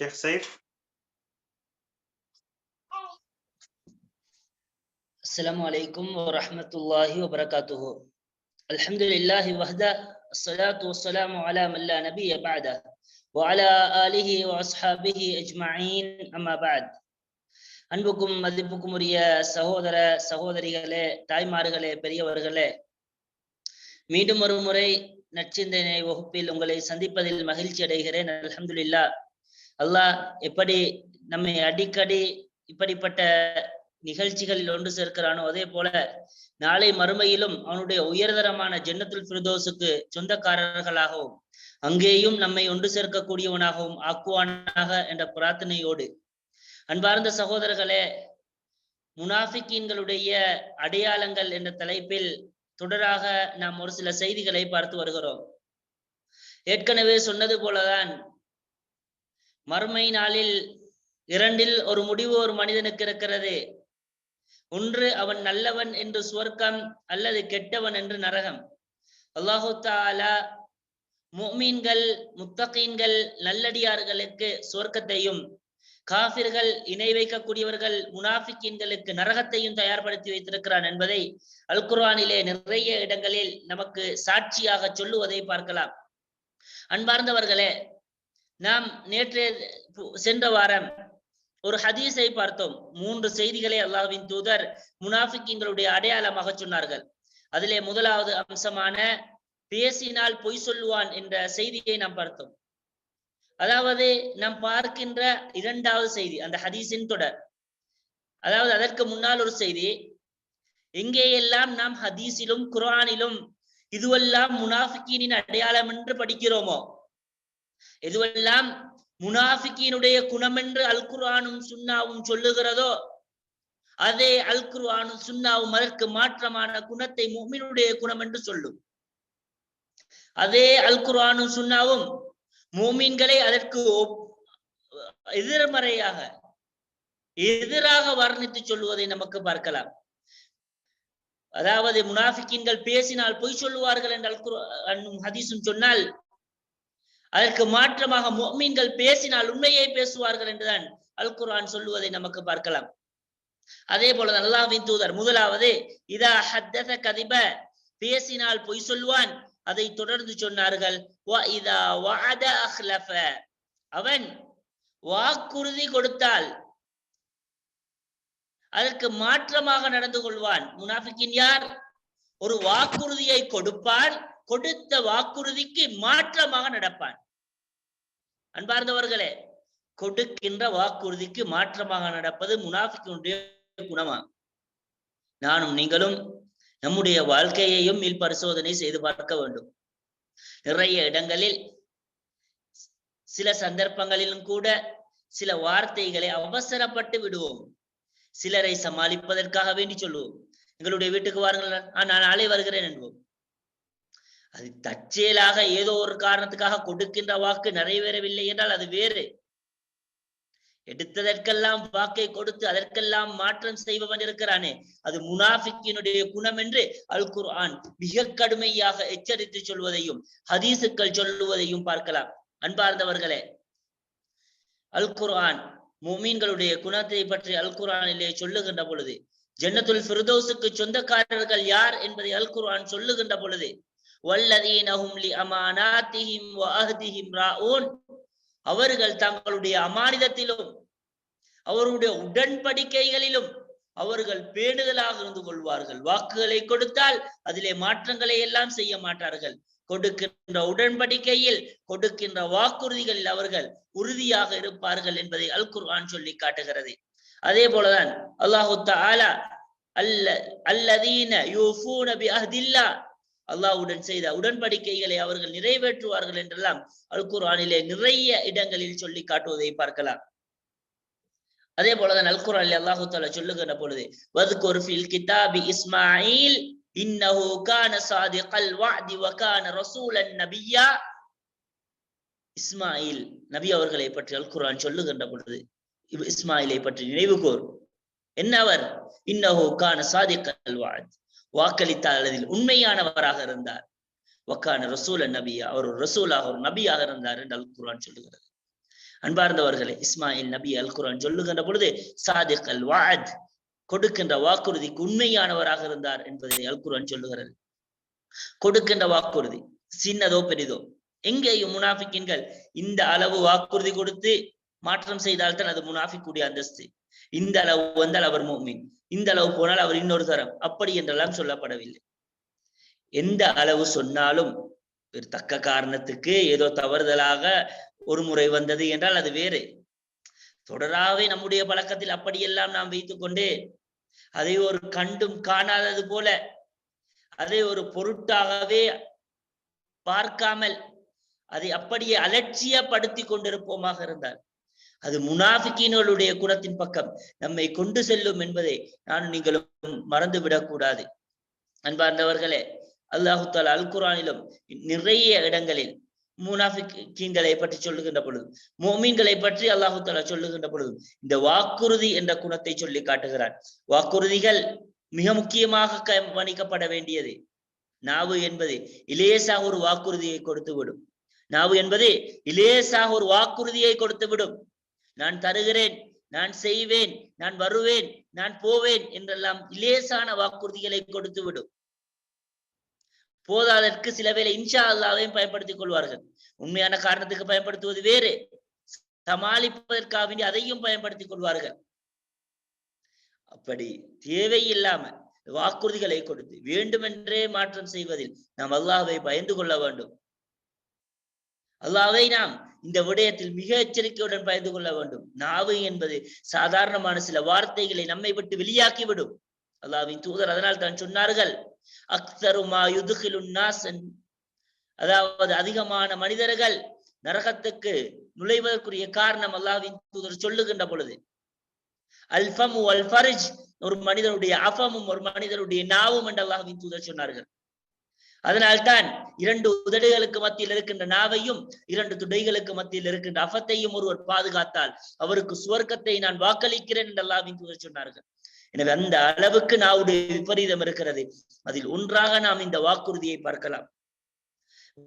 Sheikh Saif. السلام عليكم ورحمة الله وبركاته الحمد لله وحده الصلاة والسلام على من لا نبي بعده وعلى آله وأصحابه أجمعين أما بعد அன்புக்கும் மதிப்புக்கும் உரிய சகோதர சகோதரிகளே தாய்மார்களே பெரியவர்களே மீண்டும் ஒரு முறை நற்சிந்தனை வகுப்பில் உங்களை சந்திப்பதில் மகிழ்ச்சி அடைகிறேன் அல்ஹம்துலில்லா அல்லாஹ் எப்படி நம்மை அடிக்கடி இப்படிப்பட்ட நிகழ்ச்சிகளில் ஒன்று சேர்க்கிறானோ அதே போல நாளை மறுமையிலும் அவனுடைய உயர்தரமான ஜென்னத்துல் பிரதோசுக்கு சொந்தக்காரர்களாகவும் அங்கேயும் நம்மை ஒன்று சேர்க்கக்கூடியவனாகவும் ஆக்குவானாக என்ற பிரார்த்தனையோடு. அன்பார்ந்த சகோதரர்களே முனாஃபிக்கீன்களுடைய அடையாளங்கள் என்ற தலைப்பில் தொடராக நாம் ஒரு சில செய்திகளை பார்த்து வருகிறோம். ஏற்கனவே சொன்னது போலதான் மறுமை நாளில் இரண்டில் ஒரு முடிவு ஒரு மனிதனுக்கு இருக்கிறது. ஒன்று அவன் நல்லவன் என்று சுவர்க்கம் அல்லது கெட்டவன் என்று நரகம். அல்லாஹு தாலா முமீன்கள் முத்தகீன்கள் நல்லடியார்களுக்கு சுவர்க்கத்தையும் காபிர்கள் இணை வைக்கக்கூடியவர்கள் முனாஃபிக்கீன்களுக்கு நரகத்தையும் தயார்படுத்தி வைத்திருக்கிறான் என்பதை அல் குர்ஆனிலே நிறைய இடங்களில் நமக்கு சாட்சியாக சொல்லுவதை பார்க்கலாம். அன்பார்ந்தவர்களே நாம் நேற்று சென்ற வாரம் ஒரு ஹதீஸை பார்த்தோம். மூன்று செய்திகளை அல்லாஹ்வின் தூதர் முனாஃபிக்கிங்களுடைய அடையாளமாக சொன்னார்கள். அதிலே முதலாவது அம்சமான பேசினால் பொய் சொல்லுவான் என்ற செய்தியை நாம் பார்த்தோம். அதாவது நாம் பார்க்கின்ற இரண்டாவது செய்தி அந்த ஹதீஸின் தொடர். அதாவது அதற்கு முன்னால் ஒரு செய்தி எங்கேயெல்லாம் நாம் ஹதீஸிலும் குர்ஆனிலும் இதுவெல்லாம் முனாஃபிக்கீனின் அடையாளம் என்று படிக்கிறோமோ எதுவெல்லாம் முனாஃபிக்கினுடைய குணம் என்று அல் குர்ஆனும் சுன்னாவும் சொல்லுகிறதோ அதே அல் குர்ஆனும் சுன்னாவும் அதற்கு மாற்றமான குணத்தை முஹ்மினுடைய குணம் என்று சொல்லும். அதே அல் குர்ஆனும் சுன்னாவும் மூமின்களை அதற்கு எதிர்மறையாக எதிராக வர்ணித்து சொல்லுவதை நமக்கு பார்க்கலாம். அதாவது முனாஃபிக்கின்கள் பேசினால் பொய் சொல்லுவார்கள் என்று அல் அன்னும் ஹதீசும் சொன்னால் அதற்கு மாற்றமாக மொமீன்கள் பேசினால் உண்மையை பேசுவார்கள் என்றுதான் அல் குர்ஆன் சொல்லுவதை நமக்கு பார்க்கலாம். அதே போல அல்லாஹ்வின் தூதர் முதலாவது இதா ஹத்தத கதிப பேசினால் பொய் சொல்வான் அதை தொடர்ந்து சொன்னார்கள் இதா அவன் வாக்குறுதி கொடுத்தால் அதற்கு மாற்றமாக நடந்து கொள்வான். முனாஃபிக்கின் யார்? ஒரு வாக்குறுதியை கொடுப்பான் கொடுத்த வாக்குறுதிக்கு மாற்றமாக நடப்பான் அன்பார்ந்தவர்களே கொடுக்கின்ற வாக்குறுதிக்கு மாற்றமாக நடப்பது முனாஃபிக்கினுடைய குணமா நானும் நீங்களும் நம்முடைய வாழ்க்கையையும் மீள் பரிசோதனை செய்து பார்க்க வேண்டும். நிறைய இடங்களில் சில சந்தர்ப்பங்களிலும் கூட சில வார்த்தைகளை அவசரப்பட்டு விடுவோம். சிலரை சமாளிப்பதற்காக வேண்டி சொல்லுவோம். எங்களுடைய வீட்டுக்கு வாருங்கள் நான் நாளை வருகிறேன் என்போம் அது தற்செயலாக ஏதோ ஒரு காரணத்துக்காக கொடுக்கின்ற வாக்கு நிறைவேறவில்லை என்றால் அது வேறு. எடுத்ததற்கெல்லாம் வாக்கை கொடுத்து அதற்கெல்லாம் மாற்றம் செய்பவன் இருக்கிறானே. அது முனாஃபிக்கினுடைய குணம் என்று அல் குர்ஆன் மிக கடுமையாக எச்சரித்து சொல்வதையும் ஹதீசுக்கள் சொல்லுவதையும் பார்க்கலாம். அன்பார்ந்தவர்களே அல் குர்ஆன் முமீன்களுடைய குணத்தை பற்றி அல் குர்ஆனிலே சொல்லுகின்ற பொழுது ஜன்னத்துல் ஃபிர்தௌஸுக்கு சொந்தக்காரர்கள் யார் என்பதை அல் குர்ஆன் சொல்லுகின்ற பொழுது அவர்கள் தங்களுடைய அமானிதத்திலும் அவருடைய உடன்படிக்கைகளிலும் அவர்கள் பேணுதலாக இருந்து கொள்வார்கள். வாக்குகளை கொடுத்தால் அதிலே மாற்றங்களை எல்லாம் செய்ய மாட்டார்கள். கொடுக்கின்ற உடன்படிக்கையில் கொடுக்கின்ற வாக்குறுதிகளில் அவர்கள் உறுதியாக இருப்பார்கள் என்பதை அல் குர்ஆன் சொல்லி காட்டுகிறது. அதே போலதான் அல்லாஹு அல்ல அல்லதீன யூஃபூன பி அஹ்தில்லா அல்லாவுடன் செய்த உடன்படிக்கைகளை அவர்கள் நிறைவேற்றுவார்கள் என்றெல்லாம் அல்குரானிலே நிறைய இடங்களில் சொல்லி காட்டுவதை பார்க்கலாம். அதே போலதான் அல் குர்ஆனில் அல்லாஹு தாலா சொல்லுகிற பொழுது ஃபில் கிதாபி இஸ்மாயில் இன்னஹு கான சாதிகல் ரசூலன் இஸ்மாயில் நபி அவர்களை பற்றி அல் குர்ஆன் சொல்லுகின்ற பொழுது இஸ்மாயிலை பற்றி நினைவு கூர். என்ன அவர்? இன்னஹு கான சாதிகல் வஅத். வாக்களித்த அளவில் உண்மையானவராக இருந்தார். வக்கான ரசூல நபியா அவர் ஒரு ரசூலாக ஒரு நபியாக இருந்தார் என்று அல் குரான் சொல்லுகிறது. அன்பார்ந்தவர்களே இஸ்மாயில் நபி அல் குரான் சொல்லுகின்ற பொழுது சாதிக் அல் வாத் கொடுக்கின்ற வாக்குறுதிக்கு உண்மையானவராக இருந்தார் என்பதை அல் குரான் சொல்லுகிறது. கொடுக்கின்ற வாக்குறுதி சின்னதோ பெரிதோ எங்கேயும் முனாஃபிக்கின்கள் இந்த அளவு வாக்குறுதி கொடுத்து மாற்றம் செய்தால்தான் அது முனாஃபிக்குடைய அந்தஸ்து. இந்த அளவு வந்தால் அவர் மோமின் இந்த அளவு போனால் அவர் இன்னொரு தரம். அப்படி என்றெல்லாம் சொல்லப்படவில்லை. எந்த அளவு சொன்னாலும் ஒரு தக்க காரணத்துக்கு ஏதோ தவறுதலாக ஒரு முறை வந்தது என்றால் அது வேறு. தொடராவே நம்முடைய பழக்கத்தில் அப்படியெல்லாம் நாம் வைத்துக் கொண்டு அதை ஒரு கண்டும் காணாதது போல அதை ஒரு பொருட்டாகவே பார்க்காமல் அதை அப்படியே அலட்சியப்படுத்தி கொண்டிருப்போமாக இருந்தால் அது முனாஃபிக்கீன்களுடைய குணத்தின் பக்கம் நம்மை கொண்டு செல்லும் என்பதை நான் நீங்களும் மறந்து விடக்கூடாது அன்பார்ந்தவர்களே அல்லாஹு தாலா அல் குரானிலும் நிறைய இடங்களில் முனாஃபிக்கீன்களை பற்றி சொல்லுகின்ற பொழுதும் மோமீன்களை பற்றி அல்லாஹு தாலா சொல்லுகின்ற பொழுதும் இந்த வாக்குறுதி என்ற குணத்தை சொல்லி காட்டுகிறார். வாக்குறுதிகள் மிக முக்கியமாக கவனிக்கப்பட வேண்டியது. நாவு என்பது இலேசாக ஒரு வாக்குறுதியை கொடுத்து விடும் நாவு என்பது இலேசாக ஒரு வாக்குறுதியை கொடுத்து விடும் நான் தருகிறேன் நான் செய்வேன் நான் வருவேன் நான் போவேன் என்றெல்லாம் இலேசான வாக்குறுதிகளை கொடுத்து விடும். போதாதற்கு சில வேலை இன்ஷா அல்லாவையும் பயன்படுத்திக் கொள்வார்கள். உண்மையான காரணத்துக்கு பயன்படுத்துவது வேறு. சமாளிப்பதற்காக வேண்டி அதையும் பயன்படுத்திக் கொள்வார்கள். அப்படி தேவையில்லாம வாக்குறுதிகளை கொடுத்து வேண்டுமென்றே மாற்றம் செய்வதில் நாம் அல்லாஹை பயந்து கொள்ள வேண்டும். அல்லாவை நாம் இந்த விடயத்தில் மிக எச்சரிக்கையுடன் பயந்து கொள்ள வேண்டும். நாவு என்பது சாதாரணமான சில வார்த்தைகளை நம்மை விட்டு வெளியாக்கி விடும் அல்லாவின் தூதர் அதனால் தான் சொன்னார்கள். அக்தருமா யுதுகிலுன்னாசன் அதாவது அதிகமான மனிதர்கள் நரகத்துக்கு நுழைவதற்குரிய காரணம் அல்லாவின் தூதர் சொல்லுகின்ற பொழுது அல்ஃபமு அல் ஃபரிஜ் ஒரு மனிதனுடைய அஃபமும் ஒரு மனிதனுடைய நாவும் என்று அல்லாஹின் தூதர் சொன்னார்கள். அதனால்தான் இரண்டு உதடுகளுக்கு மத்தியில் இருக்கின்ற நாவையும் இரண்டு துடைகளுக்கு மத்தியில் இருக்கின்ற அஃபத்தையும் ஒருவர் பாதுகாத்தால் அவருக்கு சுவர்க்கத்தை நான் வாக்களிக்கிறேன் என்று அல்லாவின் தூதர் சொன்னார்கள். எனவே அந்த அளவுக்கு நாவுடைய விபரீதம் இருக்கிறது. அதில் ஒன்றாக நாம் இந்த வாக்குறுதியை பார்க்கலாம்.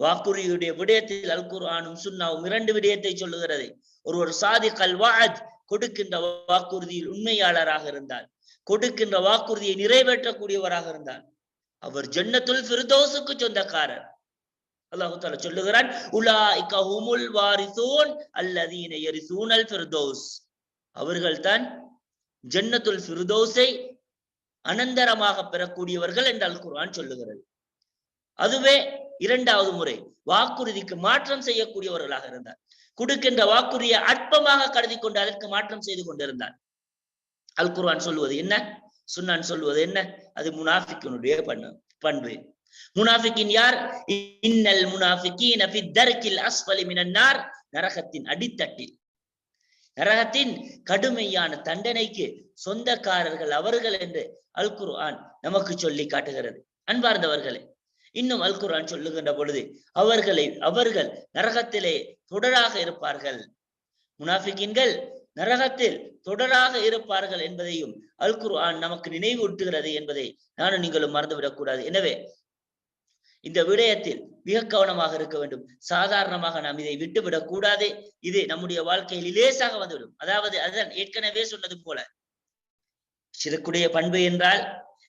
வாக்குறுதியுடைய விடயத்தில் அல் குர்ஆனும் சுன்னாவும் இரண்டு விடயத்தை சொல்லுகிறது. ஒருவர் சாதி கல்வாத் கொடுக்கின்ற வாக்குறுதியில் உண்மையாளராக இருந்தால் கொடுக்கின்ற வாக்குறுதியை நிறைவேற்றக்கூடியவராக இருந்தால் அவர் ஜன்னத்துல் ஃபிர்தௌஸுக்கு சொந்தக்காரர். அல்லாஹு தாலா சொல்லுகிறான் உலா ஹுமுல் வாரிசூன் அல்லதீன யரிசூனல் ஃபிர்தௌஸ். அவர்கள் தான் ஜன்னத்துல் ஃபிர்தௌஸை அனந்தரமாக பெறக்கூடியவர்கள் என்று அல் குர்ஆன் சொல்லுகிறது. அதுவே இரண்டாவது முறை வாக்குறுதிக்கு மாற்றம் செய்யக்கூடியவர்களாக இருந்தார். கொடுக்கின்ற வாக்குறுதியை அற்பமாக கருதி கொண்டு அதற்கு மாற்றம் செய்து கொண்டிருந்தார். அல் குர்ஆன் சொல்லுவது என்ன? சுண்ணான் சொல்லுவது என்ன? அது முனாஃபிக்கினுடைய பண்ணு பண்பு. முனாஃபிக்கின் யார்? இன்னல் முனாஃபிக்கீன ஃபி தர்கில் அஸ்ஃபலி மினன்னார் நரகத்தின் அடித்தட்டில். நரகத்தின் கடுமையான தண்டனைக்கு சொந்தக்காரர்கள் அவர்கள் என்று அல் குர்ஆன் நமக்கு சொல்லி காட்டுகிறது. அன்பார்ந்தவர்களே இன்னும் அல் குர்ஆன் சொல்லுகின்ற பொழுது அவர்களை அவர்கள் நரகத்திலே தொடராக இருப்பார்கள். முனாஃபிக்கின்கள் நரகத்தில் தொடராக இருப்பார்கள் என்பதையும் அல் குர்ஆன் நமக்கு நினைவூட்டுகிறது என்பதை நானும் நீங்களும் மறந்துவிடக்கூடாது. எனவே இந்த விடயத்தில் மிக கவனமாக இருக்க வேண்டும். சாதாரணமாக நாம் இதை விட்டுவிடக் கூடாது. இது நம்முடைய வாழ்க்கையில் லேசாக வந்துவிடும். அதாவது அதுதான் ஏற்கனவே சொன்னது போல. சிறுக்குடைய பண்பு என்றால்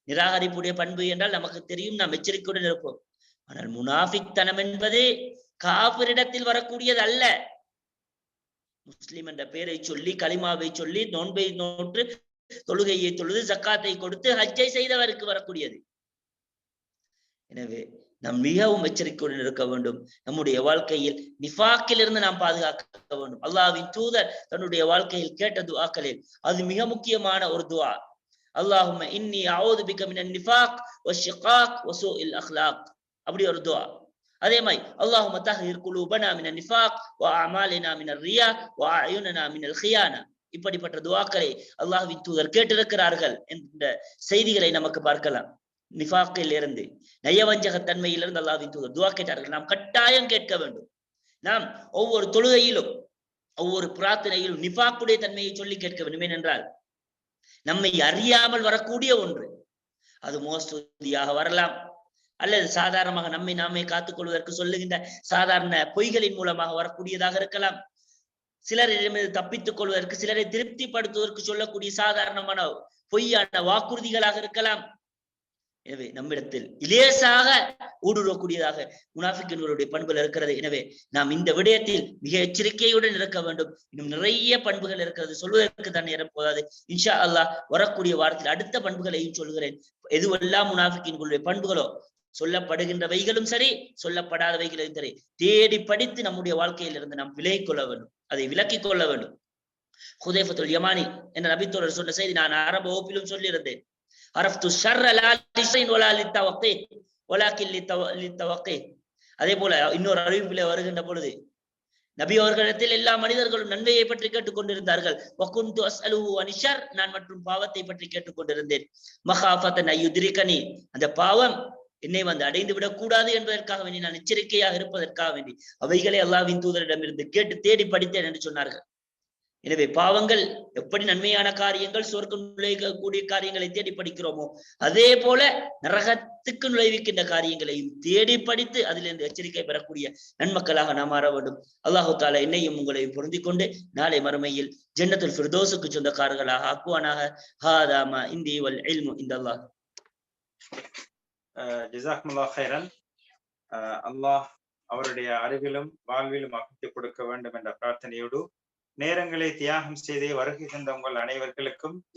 நிராகரிப்புடைய பண்பு என்றால் நமக்கு தெரியும் நாம் எச்சரிக்கையுடன் இருப்போம். ஆனால் முனாஃபிக் தனம் என்பது காபிரிடத்தில் வரக்கூடியது அல்ல முஸ்லிம் என்ற பெயரை சொல்லி களிமாவை சொல்லி நோன்பை நோற்று தொழுகையை தொழுது ஜக்காத்தை கொடுத்து ஹஜ்ஜை செய்தவருக்கு வரக்கூடியது. எனவே நாம் மிகவும் எச்சரிக்கையுடன் இருக்க வேண்டும். நம்முடைய வாழ்க்கையில் நிஃபாக்கிலிருந்து நாம் பாதுகாக்க வேண்டும். அல்லாவின் தூதர் தன்னுடைய வாழ்க்கையில் கேட்ட துவாக்களில் அது மிக முக்கியமான ஒரு துவா அல்லாஹும் இன்னி அவுது பிகமின் நிஃபாக் அப்படி ஒரு துவா அதே மாதிரி அல்லாஹு தஹிர் குலூபனா மினல் நிஃபாக் வா அமாலினா மினல் ரியா வா அயுனனா மினல் ஹியானா. இப்படிப்பட்ட துவாக்களை அல்லாஹுவின் தூதர் கேட்டிருக்கிறார்கள் என்ற செய்திகளை நமக்கு பார்க்கலாம். நிஃபாக்கில் இருந்து நயவஞ்சகத்தன்மையிலிருந்து அல்லாஹ்வின் தூதர் துவா கேட்டார்கள். நாம் கட்டாயம் கேட்க வேண்டும். நாம் ஒவ்வொரு தொழுகையிலும் ஒவ்வொரு பிரார்த்தனையிலும் நிஃபாக்குடைய தன்மையை சொல்லி கேட்க வேண்டும். ஏனென்றால் நம்மை அறியாமல் வரக்கூடிய ஒன்று. அது மோஸ்துதியாக வரலாம். அல்லது சாதாரணமாக நம்மை நாமே காத்துக் கொள்வதற்கு சொல்லுகின்ற சாதாரண பொய்களின் மூலமாக வரக்கூடியதாக இருக்கலாம். சிலரிடமிருந்து தப்பித்துக் கொள்வதற்கு சிலரை திருப்திப்படுத்துவதற்கு சொல்லக்கூடிய சாதாரணமான பொய்யான வாக்குறுதிகளாக இருக்கலாம். எனவே நம்மிடத்தில் இலேசாக ஊடுருவக்கூடியதாக முனாஃபிக்கின்களுடைய பண்புகள் இருக்கிறது. எனவே நாம் இந்த விடயத்தில் மிக எச்சரிக்கையுடன் இருக்க வேண்டும். இன்னும் நிறைய பண்புகள் இருக்கிறது. சொல்வதற்கு தான் நேரம் போதாது. இன்ஷா அல்லாஹ் வரக்கூடிய வாரத்தில் அடுத்த பண்புகளையும் சொல்கிறேன். எதுவெல்லாம் முனாஃபிக்கின்களுடைய பண்புகளோ சொல்லப்படுகின்றவைகளும் சரி சொல்லப்படாதவைகளும் சரி. தேடி படித்து நம்முடைய வாழ்க்கையில் இருந்து நாம் விலகிக் கொள்ள வேண்டும். அதை விலக்கிக் கொள்ள வேண்டும். ஹுதேஃபத்துல் யமானி என்ற நபித்தோழர் சொன்ன செய்தி நான் அரபு வகுப்பிலும் சொல்லியிருந்தேன். அரஃப்து அதே போல இன்னொரு அறிவிப்பிலே வருகின்ற பொழுது நபி அவர்களிடத்தில் எல்லா மனிதர்களும் நன்மையை பற்றி கேட்டுக் கொண்டிருந்தார்கள். வகுந்து அஸ்அலுஹு அனிஷர் நான் மற்றும் பாவத்தை பற்றி கேட்டுக் கொண்டிருந்தேன். ஐயுதிரிகனி அந்த பாவம் என்னை வந்து அடைந்து விடக்கூடாது என்பதற்காக வேண்டி நான் எச்சரிக்கையாக இருப்பதற்காக வேண்டி அவைகளை அல்லாவின் தூதரிடமிருந்து கேட்டு தேடி படித்தேன் என்று சொன்னார்கள். எனவே பாவங்கள் எப்படி நன்மையான காரியங்கள் சொர்க்கம் நுழைக்கக்கூடிய காரியங்களை தேடி படிக்கிறோமோ அதே போல நரகத்துக்கு நுழைவிக்கின்ற காரியங்களையும் தேடி படித்து அதிலிருந்து எச்சரிக்கை பெறக்கூடிய நன்மக்களாக நாம் மாற வேண்டும். அல்லாஹு தாலா என்னையும் உங்களையும் பொருந்திக் கொண்டு நாளை மறுமையில் ஜன்னத்துல் ஃபிர்தோஸுக்கு சொந்தக்காரர்களாக ஆக்குவானாக. ஹாதாமா இந்தி வல் இல்மு இந்த அல்லாஹ் ஜிசாக்முல்லா ஹைரன் அல்லாஹ் அவருடைய அறிவிலும் வாழ்விலும் அகற்றி கொடுக்க வேண்டும் என்ற பிரார்த்தனையோடு நேரங்களை தியாகம் செய்து வருகை தந்த உங்கள் அனைவர்களுக்கும்